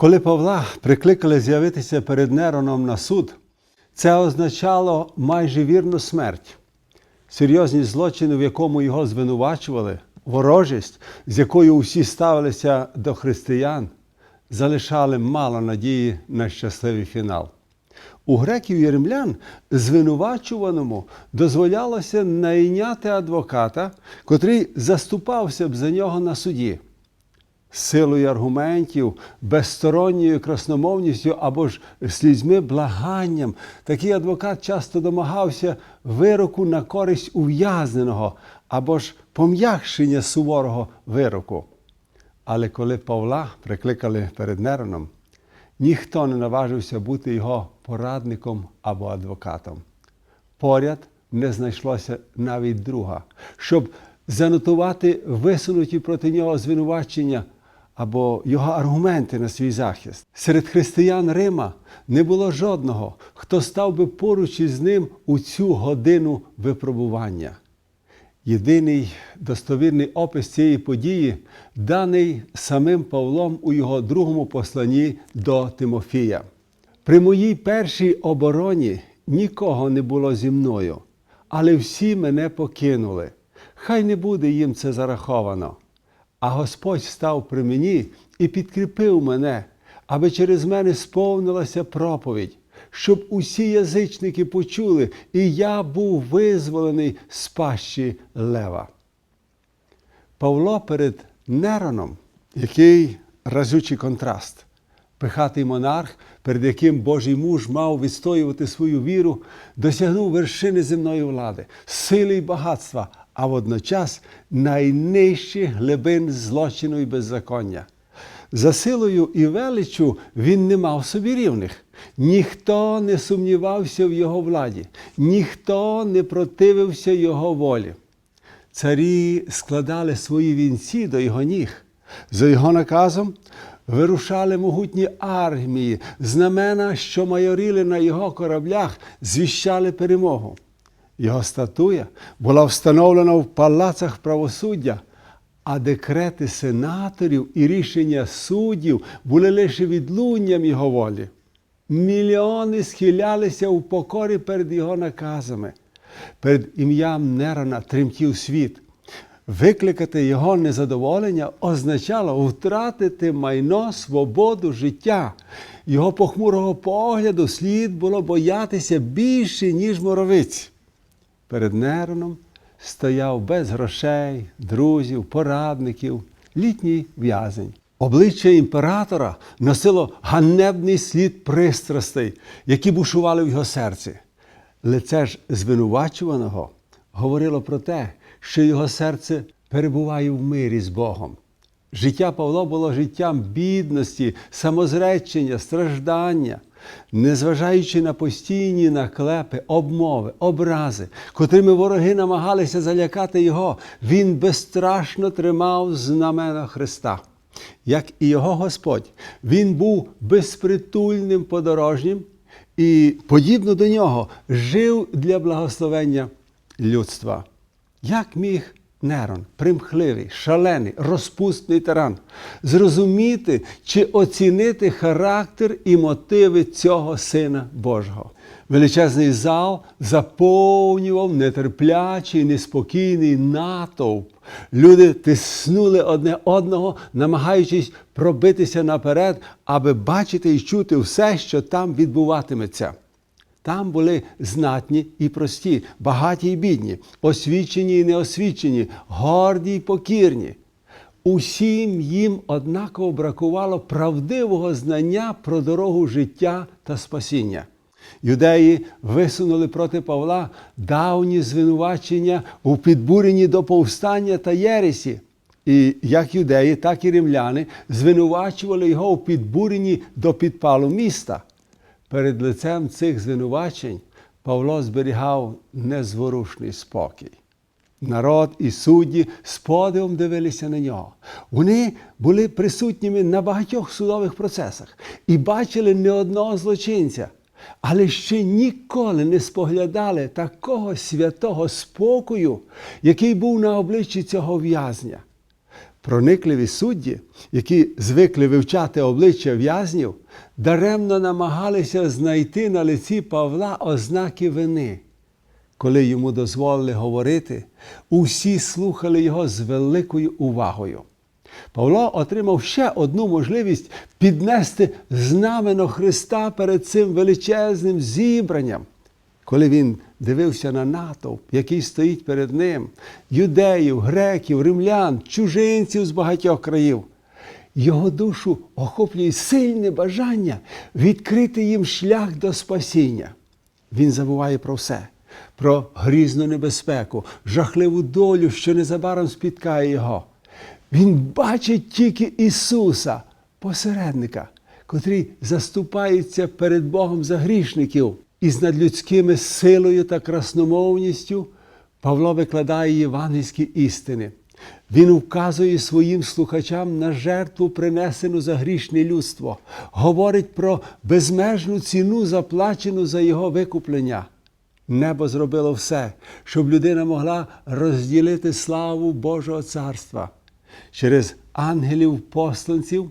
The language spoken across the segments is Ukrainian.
Коли Павла прикликали з'явитися перед Нероном на суд, це означало майже вірну смерть. Серйозність злочину, в якому його звинувачували, ворожість, з якою усі ставилися до християн, залишали мало надії на щасливий фінал. У греків і римлян звинувачуваному дозволялося найняти адвоката, котрий заступався б за нього на суді. Силою аргументів, безсторонньою красномовністю або ж слізьми благанням, такий адвокат часто домагався вироку на користь ув'язненого або ж пом'якшення суворого вироку. Але коли Павла прикликали перед Нероном, ніхто не наважився бути його порадником або адвокатом. Поряд не знайшлося навіть друга, щоб занотувати висунуті проти нього звинувачення або його аргументи на свій захист. Серед християн Рима не було жодного, хто став би поруч із ним у цю годину випробування. Єдиний достовірний опис цієї події даний самим Павлом у його другому посланні до Тимофія. При моїй першій обороні нікого не було зі мною, але всі мене покинули. Хай не буде їм це зараховано. А Господь став при мені і підкріпив мене, аби через мене сповнилася проповідь, щоб усі язичники почули, і я був визволений з пащі лева. Павло перед Нероном, який разючий контраст, пихатий монарх, перед яким Божий муж мав відстоювати свою віру, досягнув вершини земної влади, сили й багатства, а водночас найнижчих глибин злочину і беззаконня. За силою і величчю він не мав собі рівних. Ніхто не сумнівався в його владі, ніхто не противився його волі. Царі складали свої вінці до його ніг. За його наказом вирушали могутні армії, знамена, що майоріли на його кораблях, звіщали перемогу. Його статуя була встановлена в палацах правосуддя, а декрети сенаторів і рішення суддів були лише відлунням його волі. Мільйони схилялися у покорі перед його наказами. Перед ім'ям Нерона тремтів світ. Викликати його незадоволення означало втратити майно, свободу, життя. Його похмурого погляду слід було боятися більше, ніж моровиць. Перед Нероном стояв без грошей, друзів, порадників, літній в'язень. Обличчя імператора носило ганебний слід пристрастей, які бушували в його серці. Лице ж звинувачуваного говорило про те, що його серце перебуває в мирі з Богом. Життя Павла було життям бідності, самозречення, страждання, незважаючи на постійні наклепи, обмови, образи, котрими вороги намагалися залякати його, він безстрашно тримав знамена Христа. Як і його Господь, він був безпритульним подорожнім і, подібно до нього, жив для благословення людства. Як міг Нерон, примхливий, шалений, розпусний тиран, зрозуміти чи оцінити характер і мотиви цього Сина Божого? Величезний зал заповнював нетерплячий, неспокійний натовп. Люди тиснули одне одного, намагаючись пробитися наперед, аби бачити і чути все, що там відбуватиметься. Там були знатні і прості, багаті і бідні, освічені і неосвічені, горді й покірні. Усім їм однаково бракувало правдивого знання про дорогу життя та спасіння. Юдеї висунули проти Павла давні звинувачення у підбуренні до повстання та єресі. І як юдеї, так і римляни звинувачували його у підбуренні до підпалу міста. Перед лицем цих звинувачень Павло зберігав незворушний спокій. Народ і судді з подивом дивилися на нього. Вони були присутніми на багатьох судових процесах і бачили не одного злочинця, але ще ніколи не споглядали такого святого спокою, який був на обличчі цього в'язня. Проникливі судді, які звикли вивчати обличчя в'язнів, даремно намагалися знайти на лиці Павла ознаки вини. Коли йому дозволили говорити, усі слухали його з великою увагою. Павло отримав ще одну можливість піднести знамено Христа перед цим величезним зібранням. Коли він дивився на натовп, який стоїть перед ним, юдеїв, греків, римлян, чужинців з багатьох країв, його душу охоплює сильне бажання відкрити їм шлях до спасіння. Він забуває про все, про грізну небезпеку, жахливу долю, що незабаром спіткає його. Він бачить тільки Ісуса, посередника, котрий заступається перед Богом за грішників. І з надлюдськими силою та красномовністю Павло викладає євангельські істини. Він вказує своїм слухачам на жертву, принесену за грішне людство, говорить про безмежну ціну, заплачену за його викуплення. Небо зробило все, щоб людина могла розділити славу Божого царства. Через ангелів-посланців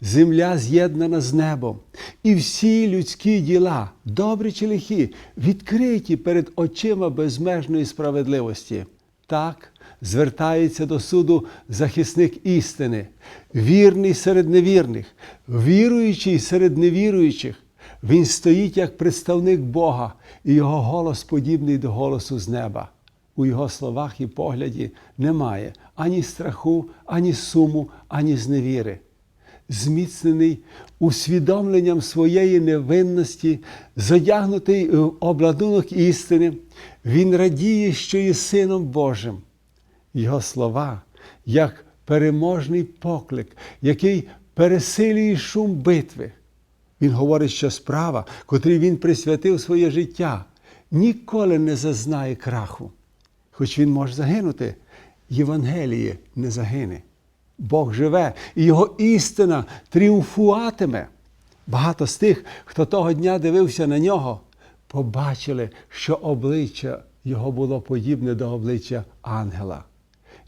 земля з'єднана з небом, і всі людські діла, добрі чи лихі, відкриті перед очима безмежної справедливості. Так звертається до суду захисник істини, вірний серед невірних, віруючий серед невіруючих. Він стоїть як представник Бога, і його голос подібний до голосу з неба. У його словах і погляді немає ані страху, ані суму, ані зневіри. Зміцнений усвідомленням своєї невинності, задягнутий в обладунок істини, він радіє, що є Сином Божим. Його слова, як переможний поклик, який пересилює шум битви. Він говорить, що справа, котрій він присвятив своє життя, ніколи не зазнає краху. Хоч він може загинути, Євангеліє не загине. Бог живе, і його істина тріумфуватиме. Багато з тих, хто того дня дивився на нього, побачили, що обличчя його було подібне до обличчя ангела.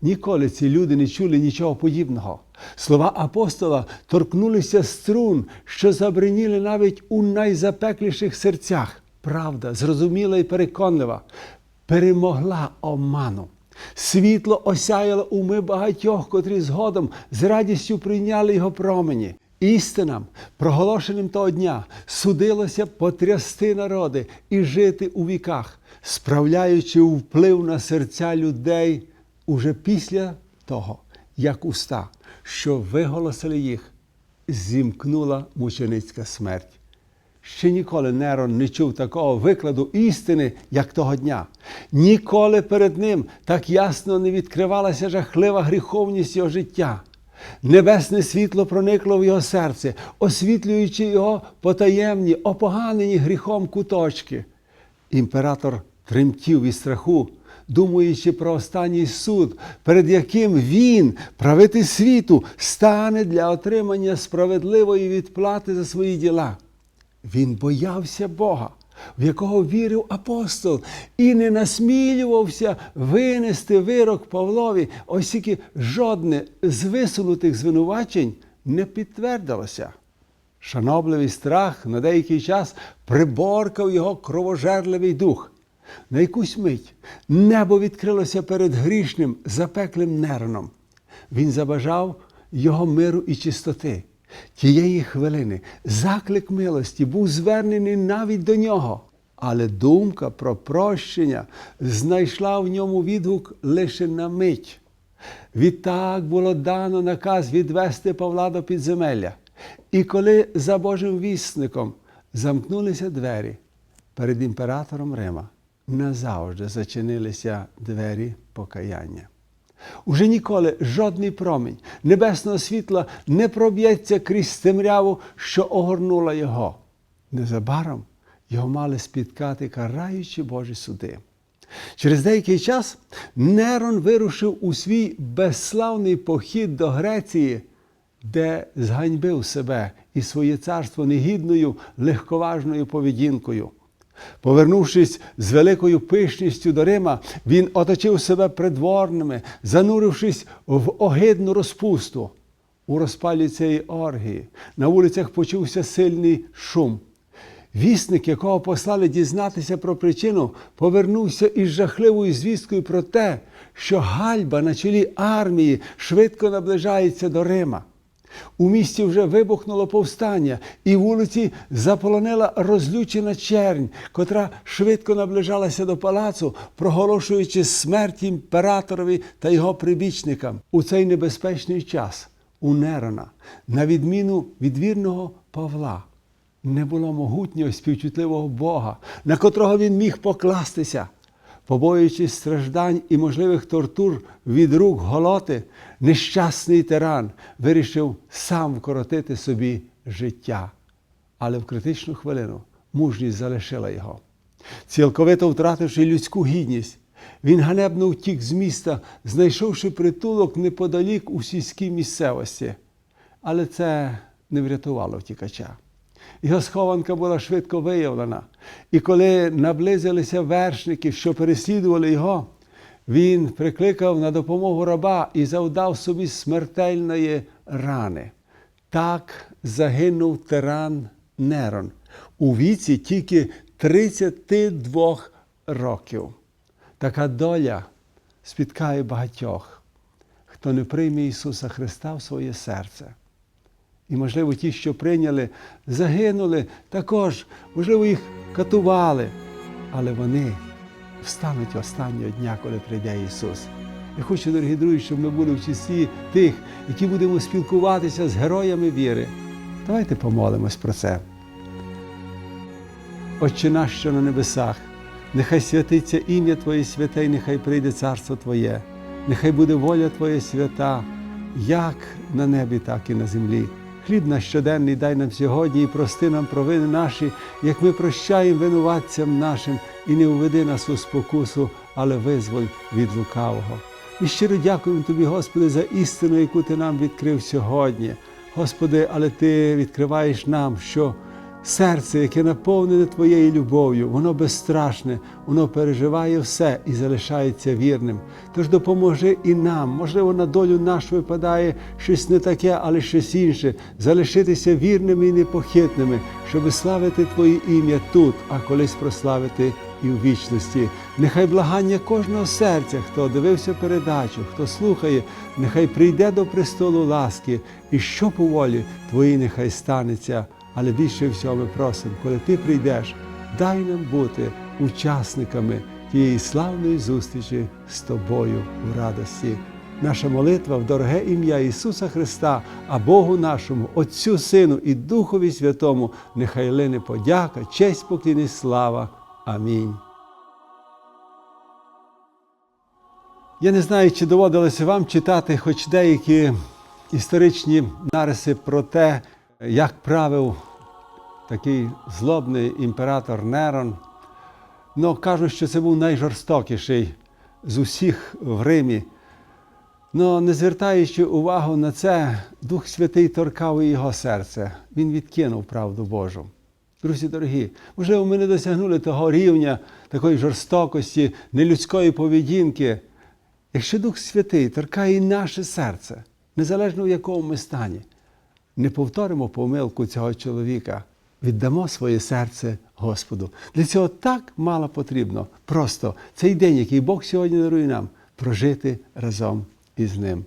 Ніколи ці люди не чули нічого подібного. Слова апостола торкнулися струн, що забриніли навіть у найзапекліших серцях. Правда, зрозуміла і переконлива, перемогла оману. Світло осяяло уми багатьох, котрі згодом з радістю прийняли його промені. Істинам, проголошеним того дня, судилося потрясти народи і жити у віках, справляючи вплив на серця людей уже після того, як уста, що виголосили їх, зімкнула мученицька смерть. Ще ніколи Нерон не чув такого викладу істини, як того дня. Ніколи перед ним так ясно не відкривалася жахлива гріховність його життя. Небесне світло проникло в його серце, освітлюючи його потаємні, опоганені гріхом куточки. Імператор тремтів від страху, думаючи про останній суд, перед яким він, правитель світу, стане для отримання справедливої відплати за свої діла. Він боявся Бога, в якого вірив апостол, і не насмілювався винести вирок Павлові, оскільки жодне з висунутих звинувачень не підтвердилося. Шанобливий страх на деякий час приборкав його кровожерливий дух. На якусь мить небо відкрилося перед грішним, запеклим Нероном. Він забажав його миру і чистоти. Тієї хвилини заклик милості був звернений навіть до нього, але думка про прощення знайшла в ньому відгук лише на мить. Відтак було дано наказ відвести Павла до підземелля. І коли за Божим вісником замкнулися двері перед імператором Рима, назавжди зачинилися двері покаяння. Уже ніколи жодний промінь небесного світла не проб'ється крізь темряву, що огорнула його. Незабаром його мали спіткати караючі Божі суди. Через деякий час Нерон вирушив у свій безславний похід до Греції, де зганьбив себе і своє царство негідною, легковажною поведінкою. Повернувшись з великою пишністю до Рима, він оточив себе придворними, занурившись в огидну розпусту. У розпалі цієї оргії на вулицях почувся сильний шум. Вісник, якого послали дізнатися про причину, повернувся із жахливою звісткою про те, що гальба на чолі армії швидко наближається до Рима. У місті вже вибухнуло повстання, і вулиці заполонила розлючена чернь, котра швидко наближалася до палацу, проголошуючи смерть імператорові та його прибічникам. У цей небезпечний час у Нерона, на відміну від вірного Павла, не було могутнього співчутливого Бога, на котрого він міг покластися. Побоюючись страждань і можливих тортур від рук голоти, нещасний тиран вирішив сам вкоротити собі життя. Але в критичну хвилину мужність залишила його. Цілковито втративши людську гідність, він ганебно втік з міста, знайшовши притулок неподалік у сільській місцевості. Але це не врятувало втікача. Його схованка була швидко виявлена. І коли наблизилися вершники, що переслідували його, він прикликав на допомогу раба і завдав собі смертельної рани. Так загинув тиран Нерон у віці тільки 32 років. Така доля спіткає багатьох, хто не прийме Ісуса Христа в своє серце. І, можливо, ті, що прийняли, загинули також, можливо, їх катували, але вони встануть останнього дня, коли прийде Ісус. Я хочу, дорогі друзі, щоб ми були в числі тих, які будемо спілкуватися з героями віри. Давайте помолимось про це. Отче наш, що на небесах, нехай святиться ім'я Твоє святе, і нехай прийде царство Твоє, нехай буде воля Твоя свята, як на небі, так і на землі. Хліб наш щоденний дай нам сьогодні і прости нам провини наші, як ми прощаємо винуватцям нашим, і не уведи нас у спокусу, але визволь від лукавого. І щиро дякуємо Тобі, Господи, за істину, яку Ти нам відкрив сьогодні. Господи, але Ти відкриваєш нам, що серце, яке наповнене Твоєю любов'ю, воно безстрашне, воно переживає все і залишається вірним. Тож допоможи і нам, можливо, на долю нашу випадає щось не таке, але щось інше, залишитися вірними і непохитними, щоб славити Твоє ім'я тут, а колись прославити і в вічності. Нехай благання кожного серця, хто дивився передачу, хто слухає, нехай прийде до престолу ласки, і що по волі Твоїй нехай станеться. Але більше всього ми просимо, коли ти прийдеш, дай нам бути учасниками тієї славної зустрічі з тобою в радості. Наша молитва в дороге ім'я Ісуса Христа, а Богу нашому, Отцю Сину і Духові Святому, нехай лине подяка, честь, поклін і слава. Амінь. Я не знаю, чи доводилося вам читати хоч деякі історичні нариси про те, як правив такий злобний імператор Нерон. Ну, кажуть, що це був найжорстокіший з усіх в Римі. Ну, не звертаючи увагу на це, Дух Святий торкав і його серце. Він відкинув правду Божу. Друзі дорогі, можливо, ми не досягнули того рівня такої жорстокості, нелюдської поведінки. Якщо Дух Святий торкає і наше серце, незалежно в якому ми стані, не повторимо помилку цього чоловіка, віддамо своє серце Господу. Для цього так мало потрібно. Просто цей день, який Бог сьогодні дарує нам, прожити разом із ним.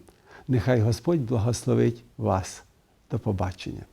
Нехай Господь благословить вас. До побачення.